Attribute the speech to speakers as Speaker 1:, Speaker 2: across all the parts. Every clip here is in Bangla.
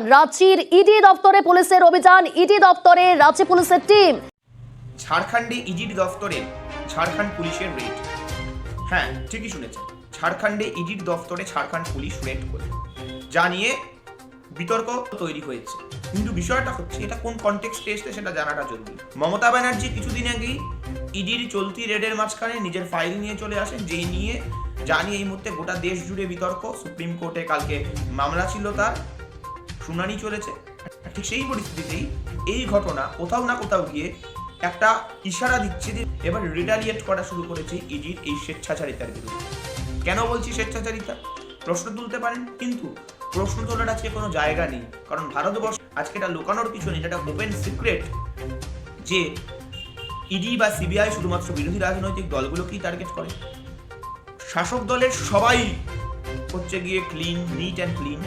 Speaker 1: রাঁচির ইডি দপ্তরে পুলিশের অভিযান। ইডি দপ্তরে রাঁচি পুলিশের টিম।
Speaker 2: ঝাড়খণ্ডে ইডির দফতরে ঝাড়খণ্ড পুলিশের রেড। হ্যাঁ ঠিকই শুনেছেন। ঝাড়খণ্ডে ইডির দফতরে ঝাড়খণ্ড পুলিশ রেড করে। যা নিয়ে বিতর্ক তৈরি হয়েছে। কিন্তু বিষয়টা হচ্ছে, এটা কোন কনটেক্সটে এসছে সেটা জানাটা জরুরি। মমতা ব্যানার্জি কিছুদিন আগেই ইডির চলতি রেডের মাঝখানে নিজের ফাইল নিয়ে চলে আসেন, যেই নিয়ে নিয়ে এই মুহূর্তে গোটা দেশ জুড়ে বিতর্ক। সুপ্রিম কোর্টে কালকে মামলা ছিল তার। শুনানি চলেছে। ঠিক সেই পরিস্থিতিতেই এই ঘটনা কোথাও না কোথাও গিয়ে একটা ইশারা দিচ্ছে যে এবার রিটালিয়েট করা শুরু করেছে ইডির এই স্বেচ্ছাচারিতার বিরুদ্ধে। কেন বলছি স্বেচ্ছাচারিতা? প্রশ্ন তুলতে পারেন, কিন্তু প্রশ্ন তোলার আজকে কোনো জায়গা নেই। কারণ ভারতবর্ষ আজকে এটা লুকানোর কিছু নেই এটা ওপেন সিক্রেট যে ইডি বা সিবিআই শুধুমাত্র বিরোধী রাজনৈতিক দলগুলোকেই টার্গেট করে। শাসক দলের সবাই হচ্ছে গিয়ে ক্লিন নিট অ্যান্ড ক্লিন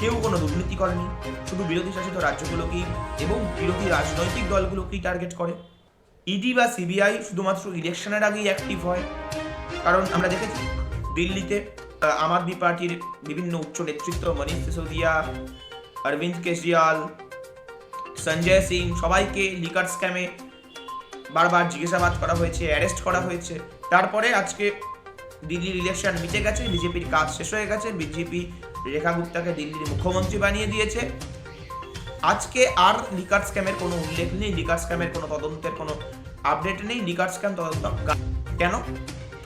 Speaker 2: কেউ কোনো দুর্নীতি করেনি। শুধু বিরোধী শাসিত রাজ্যগুলোকেই এবং বিরোধী রাজনৈতিক দলগুলোকেই টার্গেট করে। ইডি বা সিবিআই শুধুমাত্র ইলেকশনের আগেই অ্যাক্টিভ হয়। কারণ আমরা দেখেছি, দিল্লিতে আম আদমি পার্টির বিভিন্ন উচ্চ নেতৃত্ব, মনীষ সিসোদিয়া, অরবিন্দ কেজরিওয়াল, সঞ্জয় সিং, সবাইকে লিকার স্ক্যামে বারবার জিজ্ঞাসাবাদ করা হয়েছে অ্যারেস্ট করা হয়েছে। তারপরে আজকে দিল্লির ইলেকশন মিটে গেছে, বিজেপির কাজ শেষ হয়ে গেছে, বিজেপি রেখা গুপ্তাকে দিল্লির মুখ্যমন্ত্রী বানিয়ে দিয়েছে। আজকে আর লিকার স্ক্যামের কোনো উল্লেখ নেই, লিকার স্ক্যামের কোনো তদন্তের কোনো আপডেট নেই, লিকার স্ক্যাম তদন্ত কেন?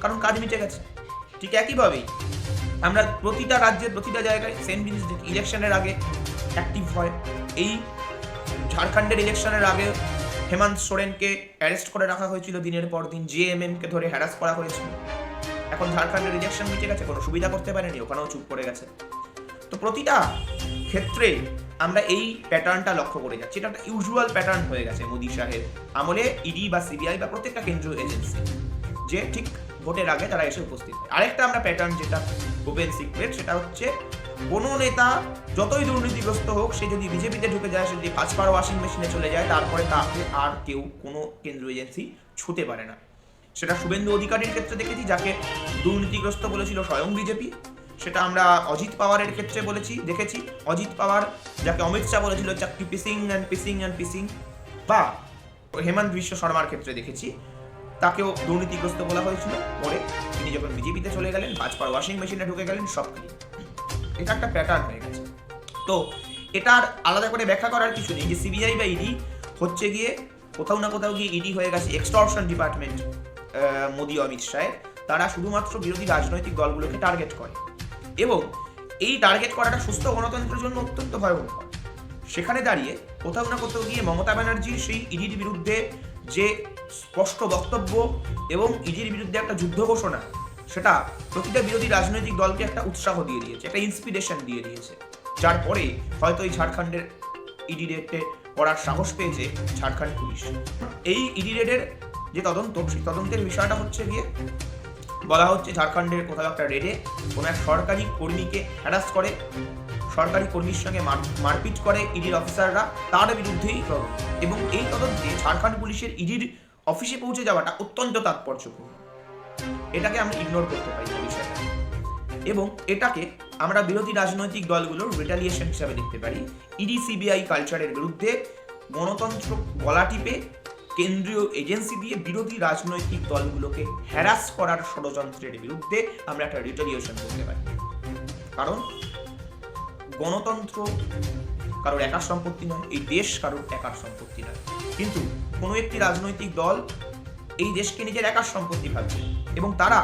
Speaker 2: কারণ কাজ মিটে গেছে। ঠিক একইভাবেই আমরা প্রতিটা রাজ্যের প্রতিটা জায়গায় সেম জিনিস দেখি। ইলেকশনের আগে অ্যাক্টিভ হয়। এই ঝাড়খণ্ডের ইলেকশনের আগে হেমন্ত সোরেনকে অ্যারেস্ট করে রাখা হয়েছিল দিনের পর দিন। জেএমএম কে ধরে হ্যারাস করা হয়েছিল। এখন ঝাড়খণ্ডের ইলেকশন মিটে গেছে, কোনো সুবিধা করতে পারেনি, ওখানেও চুপ করে গেছে। তো প্রতিটা ক্ষেত্রে আমরা এই প্যাটার্নটা লক্ষ্য করে যাচ্ছি। এটা একটা ইউজুয়াল প্যাটার্ন হয়ে গেছে মোদি সাহেব। আমলে ইডি বা সিবিআই বা প্রত্যেকটা কেন্দ্রীয় এজেন্সি যে ঠিক ভোটের আগে তারা এসে উপস্থিত হয়। আরেকটা আমরা প্যাটার্ন যেটা ওপেন সিক্রেট, সেটা হচ্ছে কোনো নেতা যতই দুর্নীতিগ্রস্ত হোক, সে যদি বিজেপিতে ঢুকে যায়, সে যদি পাঁচবার ওয়াশিং মেশিনে চলে যায়, তারপরে তাকে আর কেউ কোনো কেন্দ্রীয় এজেন্সি ছুতে পারে না। সেটা শুভেন্দু অধিকারীর ক্ষেত্রে দেখেছি, যাকে দুর্নীতিগ্রস্ত বলেছিল স্বয়ং বিজেপি। সেটা আমরা অজিত পাওয়ারের ক্ষেত্রে বলেছি, দেখেছি। অজিত পাওয়ার যাকে অমিত শাহ বলেছিল, চাকরি পিসিং অ্যান্ড পিসিং অ্যান্ড পিসিং, বা হেমন্ত বিশ্ব শর্মার ক্ষেত্রে দেখেছি। তাকেও দুর্নীতিগ্রস্ত বলা হয়েছিল। পরে তিনি যখন বিজেপিতে চলে গেলেন পাঁচবার ওয়াশিং মেশিনে ঢুকে গেলেন, সব। এটা একটা প্যাটার্ন হয়ে গেছে। তো এটার আলাদা করে ব্যাখ্যা করার কিছু নেই। যে সিবিআই বা ইডি হচ্ছে গিয়ে কোথাও না কোথাও গিয়ে ইডি হয়ে গেছে। এক্সটর্শন ডিপার্টমেন্ট মোদি অমিত শাহের। তারা শুধুমাত্র বিরোধী রাজনৈতিক দলগুলোকে টার্গেট করে। এবং এই টার্গেট করাটা সুস্থ গণতন্ত্রের জন্য অত্যন্ত ভয়াবহ সেখানে দাঁড়িয়ে কোথাও না কোথাও গিয়ে মমতা ব্যানার্জির সেই ইডির বিরুদ্ধে যে স্পষ্ট বক্তব্য এবং ইডির বিরুদ্ধে একটা যুদ্ধ ঘোষণা, সেটা প্রতিটা বিরোধী রাজনৈতিক দলকে একটা উৎসাহ দিয়ে দিয়েছে, একটা ইন্সপিরেশন দিয়ে দিয়েছে। যার পরে হয়তো এই ঝাড়খণ্ডের ইডি রেডে করার সাহস পেয়েছে ঝাড়খণ্ড পুলিশ। এই ইডি রেডের যে তদন্ত, সেই তদন্তের বিষয়টা হচ্ছে গিয়ে বলা হচ্ছে ঝাড়খণ্ডের কোথাও একটা রেডে কোনো এক সরকারি কর্মীকে হ্যারাস করে। সরকারি কর্মীর সঙ্গে মার- মারপিট করে ইডির অফিসাররা তার বিরুদ্ধেই তদন্ত এবং এই তদন্তে ঝাড়খণ্ড পুলিশের ইডির অফিসে পৌঁছে যাওয়াটা অত্যন্ত তাৎপর্যপূর্ণ। এটাকে আমরা ইগনোর করতে পারি না বিষয়টা। এবং এটাকে আমরা বিরোধী রাজনৈতিক দলগুলোর রিটালিয়েশন হিসাবে দেখতে পারি। ইডি, সিবিআই কালচারের বিরুদ্ধে গণতন্ত্র গলা টিপে কেন্দ্রীয় এজেন্সি দিয়ে বিরোধী রাজনৈতিক দলগুলোকে হ্যারাস করার ষড়যন্ত্রের বিরুদ্ধে আমরা একটা রিটালিয়েশন করতে পারি। কারণ গণতন্ত্র কারোর একার সম্পত্তি নয়, এই দেশ কারোর একার সম্পত্তি নয়। কিন্তু কোনো একটি রাজনৈতিক দল এই দেশকে নিজের একার সম্পত্তি ভাবছে এবং তারা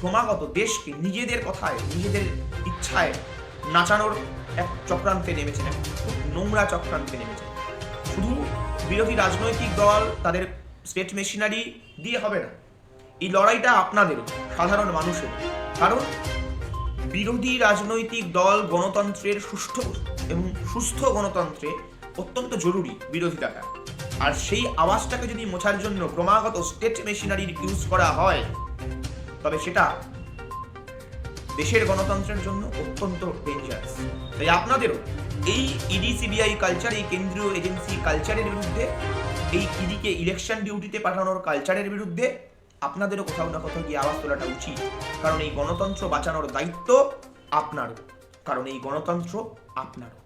Speaker 2: ক্রমাগত দেশকে নিজেদের কথায়, নিজেদের ইচ্ছায় নাচানোর এক চক্রান্তে নেমেছেন, এক খুব নোংরা চক্রান্তে নেমেছেন। শুধু বিরোধী রাজনৈতিক দল, তাদের স্টেট মেশিনারি দিয়ে হবে না। এই লড়াইটা আপনাদেরও সাধারণ মানুষের। কারণ বিরোধী রাজনৈতিক দল গণতন্ত্রের সুষ্ঠু এবং সুস্থ গণতন্ত্রে অত্যন্ত জরুরি বিরোধিতাটা। আর সেই আওয়াজটাকে যদি মোছার জন্য ক্রমাগত স্টেট মেশিনারি ইউজ করা হয়, তবে সেটা দেশের গণতন্ত্রের জন্য অত্যন্ত ডেঞ্জারাস তাই আপনাদেরও এই ইডি সিবিআই কালচার এই কেন্দ্রীয় এজেন্সি কালচারের বিরুদ্ধে, এই ইডিকে ইলেকশন ডিউটিতে পাঠানোর কালচারের বিরুদ্ধে আপনাদেরও কোথাও না কোথাও গিয়ে আওয়াজ তোলাটা উচিত। কারণ এই গণতন্ত্র বাঁচানোর দায়িত্ব আপনার কারণ এই গণতন্ত্র আপনারও।